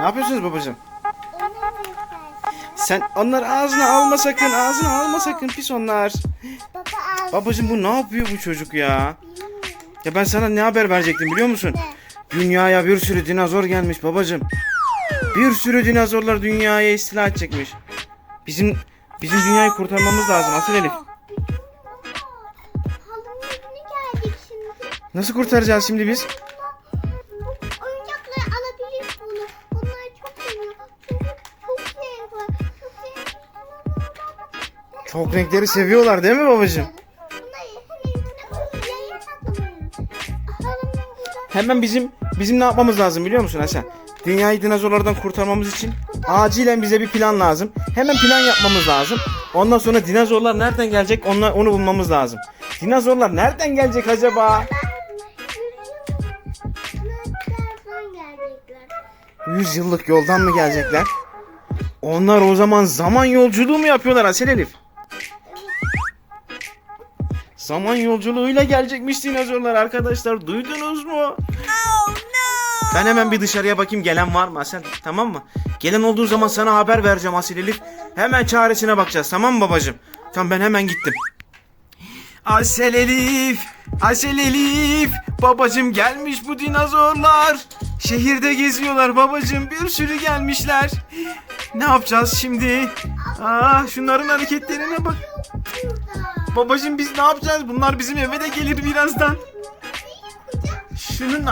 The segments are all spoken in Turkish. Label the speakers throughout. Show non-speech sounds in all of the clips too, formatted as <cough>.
Speaker 1: Ne yapıyorsunuz babacığım? Sen onlar ağzına alma sakın. Ağzına alma sakın pis onlar. Babacığım bu ne yapıyor bu çocuk ya? Ya ben sana ne haber verecektim biliyor musun? Dünyaya bir sürü dinozor gelmiş babacığım. Bir sürü dinozorlar dünyaya istila edecekmiş. Bizim bizim dünyayı kurtarmamız lazım Asıl Elif. Nasıl kurtaracağız şimdi biz?
Speaker 2: Çok
Speaker 1: renkleri seviyorlar değil mi babacığım? Hemen bizim bizim ne yapmamız lazım biliyor musun Hasan? Dünyayı dinozorlardan kurtarmamız için acilen bize bir plan lazım. Hemen plan yapmamız lazım. Ondan sonra dinozorlar nereden gelecek? Onlar onu bulmamız lazım. Dinozorlar nereden gelecek acaba? 100 yıllık yoldan mı gelecekler? Onlar o zaman zaman yolculuğu mu yapıyorlar Asel Elif? Zaman yolculuğuyla gelecekmiş dinozorlar arkadaşlar. Duydunuz mu? Ben hemen bir dışarıya bakayım gelen var mı Asel? Tamam mı? Gelen olduğu zaman sana haber vereceğim Asel Elif. Hemen çaresine bakacağız tamam mı babacığım? Tamam ben hemen gittim. Asel Elif, Asel Elif. Babacım gelmiş bu dinozorlar. Şehirde geziyorlar babacım. Bir sürü gelmişler. Ne yapacağız şimdi? Aa, şunların hareketlerine bak. Babacım biz ne yapacağız? Bunlar bizim eve de gelir birazdan. Şunun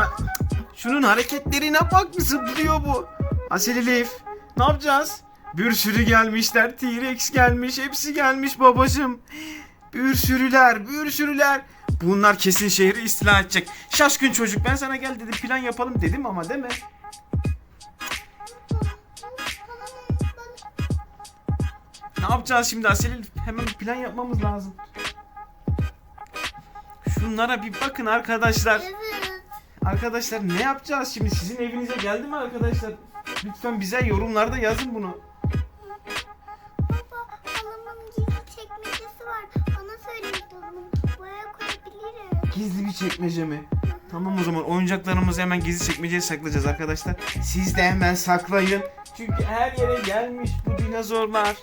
Speaker 1: şunun hareketlerine bak zıplıyor bu. Asel Elif ne yapacağız? Bir sürü gelmişler. T-Rex gelmiş. Hepsi gelmiş babacım. Bir sürüler, bir sürüler. Bunlar kesin şehri istila edecek. Şaşkın çocuk ben sana gel dedim plan yapalım dedim ama değil mi? Yapacağız şimdi Asel Elif? Hemen bir plan yapmamız lazım. Şunlara bir bakın arkadaşlar.
Speaker 2: Evet.
Speaker 1: Arkadaşlar ne yapacağız şimdi? Sizin evinize geldi mi arkadaşlar? Lütfen bize yorumlarda yazın bunu.
Speaker 2: Baba halamın gizli çekmecesi var. Bana söylemişti onu. Buraya koyabilirim.
Speaker 1: Gizli bir çekmece mi? Tamam o zaman oyuncaklarımızı hemen gizli çekmeceye saklayacağız arkadaşlar. Siz de hemen saklayın. Çünkü her yere gelmiş bu dinozorlar.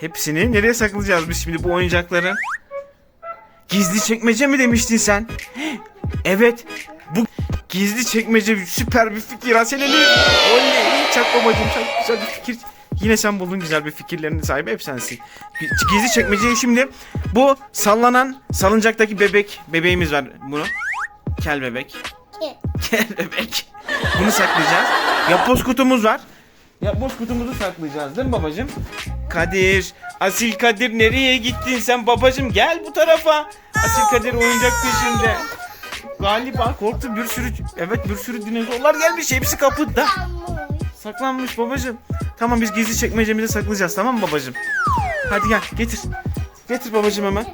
Speaker 1: Hepsini nereye saklayacağız biz şimdi bu oyuncakları? Gizli çekmece mi demiştin sen? Evet. Bu gizli çekmece süper bir fikir Asel Elif. Oley. Çak babacım çak güzel bir fikir. Yine sen buldun güzel bir fikirlerin sahibi hep sensin. Gizli çekmeceyi şimdi bu sallanan salıncaktaki bebek bebeğimiz var bunu. Kel bebek. Kel bebek. Bunu saklayacağız. Yapboz kutumuz var. Yapboz kutumuzu saklayacağız değil mi babacım? Kadir, Asil Kadir nereye gittin sen babacım? Gel bu tarafa. Asil Kadir oyuncak peşinde. Galiba korktu bir sürü evet bir sürü dinozorlar gelmiş hepsi kapıda. Saklanmış babacım. Tamam biz gizli çekmecemize saklayacağız tamam mı babacım? Hadi gel getir. Getir babacım hemen.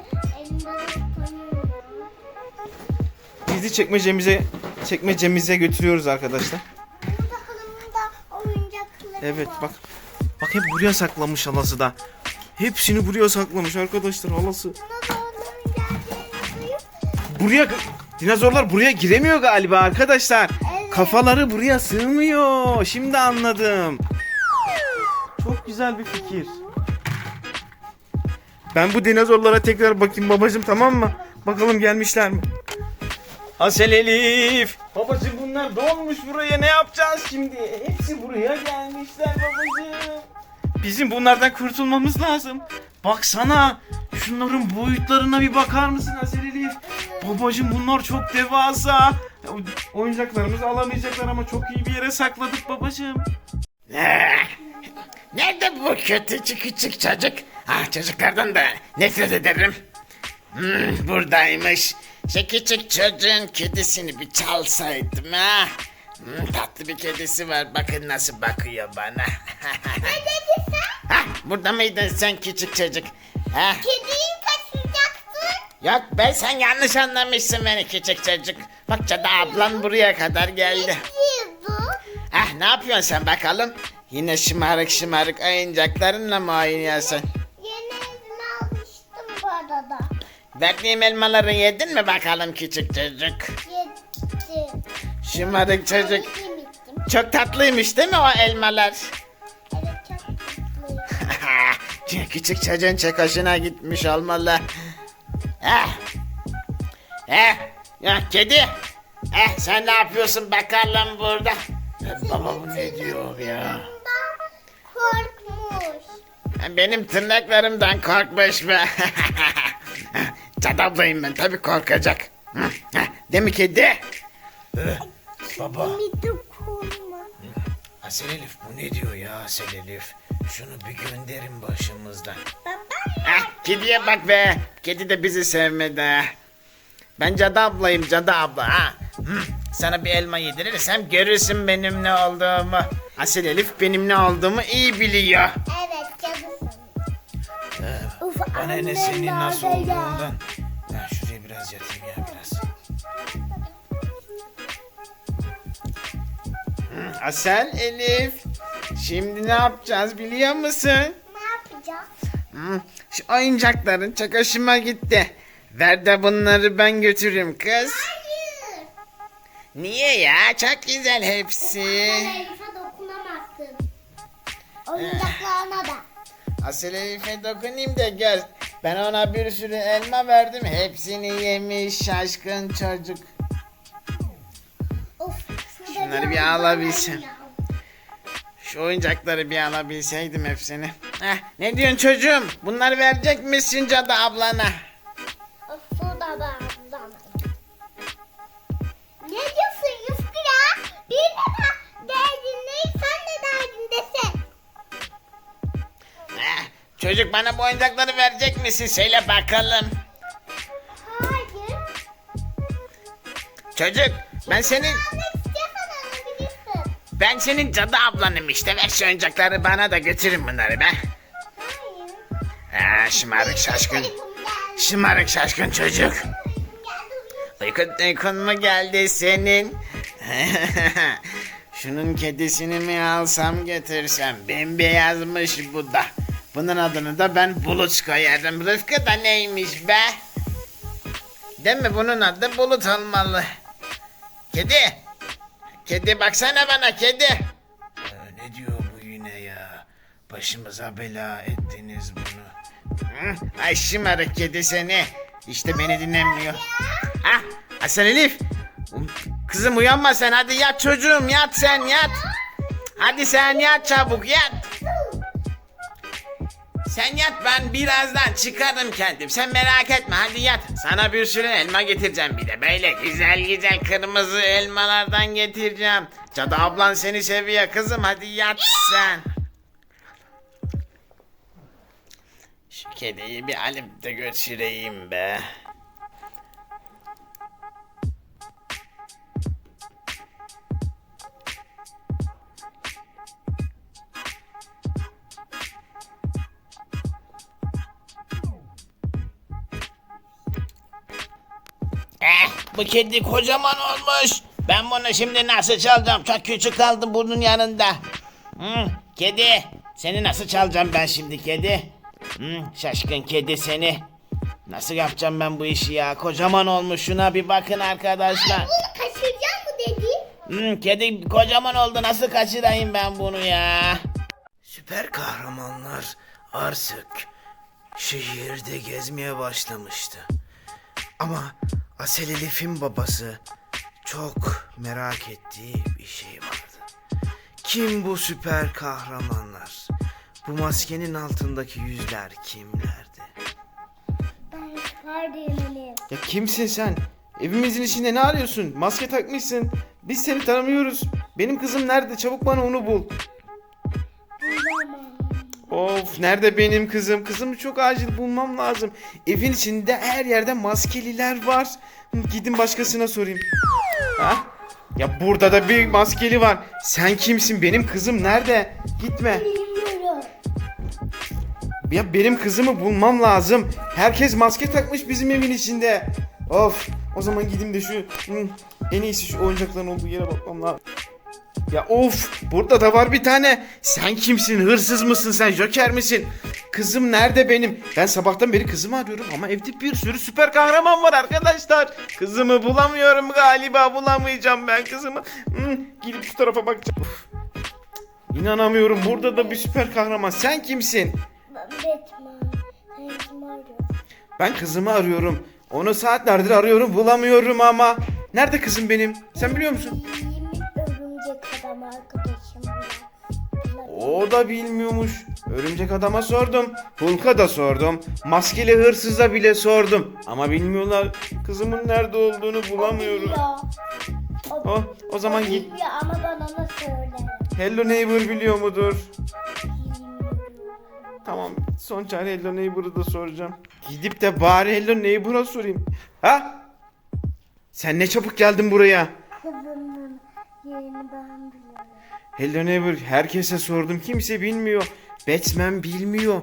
Speaker 1: Gizli çekmecemize çekmecemize götürüyoruz arkadaşlar. Evet bak. Bak hep buraya saklamış halası da. Hepsini buraya saklamış arkadaşlar halası. Buraya dinozorlar buraya giremiyor galiba arkadaşlar. Kafaları buraya sığmıyor. Şimdi anladım. Çok güzel bir fikir. Ben bu dinozorlara tekrar bakayım babacım tamam mı? Bakalım gelmişler mi? Asel Elif. Babacım bunlar dolmuş buraya ne yapacağız şimdi? Hepsi buraya gelmişler babacım. Bizim bunlardan kurtulmamız lazım. Baksana. Şunların boyutlarına bir bakar mısın Asel Elif? Babacım bunlar çok devasa. Oyuncaklarımızı alamayacaklar ama çok iyi bir yere sakladık babacım.
Speaker 3: Nerede bu kötü küçük çocuk? Ah çocuklardan da nefret ederim. Hmm, buradaymış. Şu küçük çocuğun kedisini bir çalsaydım ha. Hmm, tatlı bir kedisi var. Bakın nasıl bakıyor bana. <laughs>
Speaker 2: Ne dedin sen?
Speaker 3: ha, burada mıydın sen küçük çocuk? Ha?
Speaker 2: Kediyi kaçıracaksın.
Speaker 3: Yok ben sen yanlış anlamışsın beni küçük çocuk. Bak cadı ablan buraya kadar geldi.
Speaker 2: Diyordu.
Speaker 3: Ah ne yapıyorsun sen bakalım? Yine şımarık şımarık oyuncaklarınla mı oynuyorsun?
Speaker 2: Yine
Speaker 3: Verdiğim elmaları yedin mi bakalım küçük çocuk?
Speaker 2: Yedim.
Speaker 3: Şımarık çocuk. Çok tatlıymış değil mi o elmalar?
Speaker 2: Evet çok tatlıyım. <laughs>
Speaker 3: Küçük çocuğun çok hoşuna gitmiş olmalı. Eh. Eh. Ya kedi. Eh sen ne yapıyorsun bakalım burada? Baba bu ne diyor ya?
Speaker 2: Korkmuş.
Speaker 3: Benim tırnaklarımdan korkmuş be. <laughs> Cadablayım ben tabii korkacak. Değil mi kedi? Baba.
Speaker 2: Korkma.
Speaker 3: Asel Elif bu ne diyor ya Asel Elif? Şunu bir gönderin başımızdan.
Speaker 2: Baba.
Speaker 3: Ah, kediye bak be. Kedi de bizi sevmedi. Ben cadı ablayım cadı abla ha. Sana bir elma yedirirsem görürsün benim ne olduğumu. Asel Elif benim ne olduğumu iyi biliyor.
Speaker 2: Evet cadısın. Uf,
Speaker 3: Bana ne senin nasıl
Speaker 2: ya?
Speaker 3: olduğundan. Ben şuraya biraz yatayım ya biraz. Hı, Asel Elif. Şimdi ne yapacağız biliyor musun?
Speaker 2: Ne yapacağız?
Speaker 3: Şu oyuncakların çok hoşuma gitti. Ver de bunları ben götürürüm kız.
Speaker 2: Hayır.
Speaker 3: Niye ya? Çok güzel hepsi.
Speaker 2: Dokunamazsın. Oyuncaklarına da.
Speaker 3: Asıl Elif'e dokunayım da gör. Ben ona bir sürü elma verdim. Hepsini yemiş şaşkın çocuk.
Speaker 2: Of.
Speaker 3: Şunları bir alabilsem. Şu oyuncakları bir alabilseydim hepsini. Heh, ne diyorsun çocuğum? Bunları verecek misin cadı ablana? Çocuk bana bu oyuncakları verecek misin? Söyle bakalım.
Speaker 2: Hayır.
Speaker 3: Çocuk ben senin ben senin cadı ablanım işte. Ver şu oyuncakları bana da götürün bunları be.
Speaker 2: Hayır.
Speaker 3: Ha, şımarık şaşkın. Şımarık şaşkın çocuk. Uykun, uykun mu geldi senin? <laughs> Şunun kedisini mi alsam götürsem? Bembeyazmış bu da. Bunun adını da ben Bulut koyarım. Rıfkı da neymiş be? Değil mi bunun adı Bulut olmalı. Kedi. Kedi baksana bana kedi. ne diyor bu yine ya? Başımıza bela ettiniz bunu. Hı? Ay şımarık kedi seni. İşte beni dinlemiyor. Ah Hasan Elif. Kızım uyanma sen hadi yat çocuğum yat sen yat. Hadi sen yat çabuk yat. Sen yat ben birazdan çıkarım kendim. Sen merak etme hadi yat. Sana bir sürü elma getireceğim bir de. Böyle güzel güzel kırmızı elmalardan getireceğim. Cadı ablan seni seviyor kızım hadi yat sen. Şu kediyi bir alıp da götüreyim be. Bu kedi kocaman olmuş. Ben bunu şimdi nasıl çalacağım? Çok küçük kaldı bunun yanında. Hı, kedi, seni nasıl çalacağım ben şimdi kedi? Hı, şaşkın kedi seni. Nasıl yapacağım ben bu işi ya? Kocaman olmuş şuna bir bakın arkadaşlar.
Speaker 2: Bunu kaçıracağım mı dedi?
Speaker 3: Hı, kedi kocaman oldu nasıl kaçırayım ben bunu ya? Süper kahramanlar artık şehirde gezmeye başlamıştı. Ama Asel Elif'in babası çok merak ettiği bir şey vardı. Kim bu süper kahramanlar? Bu maskenin altındaki yüzler kimlerdi?
Speaker 2: Ben kardeşim.
Speaker 1: Ya kimsin sen? Evimizin içinde ne arıyorsun? Maske takmışsın. Biz seni tanımıyoruz. Benim kızım nerede? Çabuk bana onu bul. Of nerede benim kızım? Kızımı çok acil bulmam lazım. Evin içinde her yerde maskeliler var. Gidin başkasına sorayım. Ha? Ya burada da bir maskeli var. Sen kimsin? Benim kızım nerede? Gitme.
Speaker 2: Bilmiyorum.
Speaker 1: Ya benim kızımı bulmam lazım. Herkes maske takmış bizim evin içinde. Of. O zaman gideyim de şu en iyisi şu oyuncakların olduğu yere bakmam lazım. Ya of burada da var bir tane. Sen kimsin? Hırsız mısın sen? Joker misin? Kızım nerede benim? Ben sabahtan beri kızımı arıyorum ama evde bir sürü süper kahraman var arkadaşlar. Kızımı bulamıyorum galiba bulamayacağım ben kızımı. Hmm, gidip şu tarafa bakacağım. Uf. İnanamıyorum burada da bir süper kahraman. Sen kimsin?
Speaker 2: Ben
Speaker 1: kızımı arıyorum. Onu saatlerdir arıyorum bulamıyorum ama. Nerede kızım benim? Sen biliyor musun?
Speaker 2: Adam arkadaşım.
Speaker 1: O da bilmiyormuş. Örümcek adama sordum. Hulk'a da sordum. Maskeli hırsıza bile sordum. Ama bilmiyorlar. Kızımın nerede olduğunu bulamıyorum.
Speaker 2: Biliyor. O,
Speaker 1: O, o zaman git.
Speaker 2: ama ben ona söylerim.
Speaker 1: Hello Neighbor biliyor mudur? Tamam. Son çare Hello Neighbor'ı da soracağım. Gidip de bari Hello Neighbor'a sorayım. Ha? Sen ne çabuk geldin buraya. Hello Neighbor herkese sordum kimse bilmiyor. Batman bilmiyor.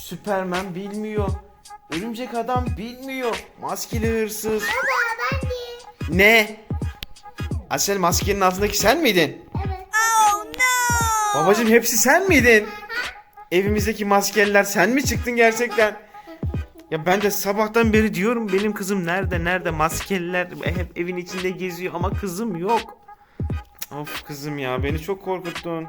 Speaker 1: Superman bilmiyor. Örümcek adam bilmiyor. Maskeli hırsız.
Speaker 2: Baba ben de.
Speaker 1: Ne? Asel maskenin altındaki sen miydin?
Speaker 2: Evet.
Speaker 1: Babacım hepsi sen miydin? Evimizdeki maskeliler sen mi çıktın gerçekten? Ya ben de sabahtan beri diyorum benim kızım nerede nerede maskeliler hep evin içinde geziyor ama kızım yok. Of kızım ya beni çok korkuttun.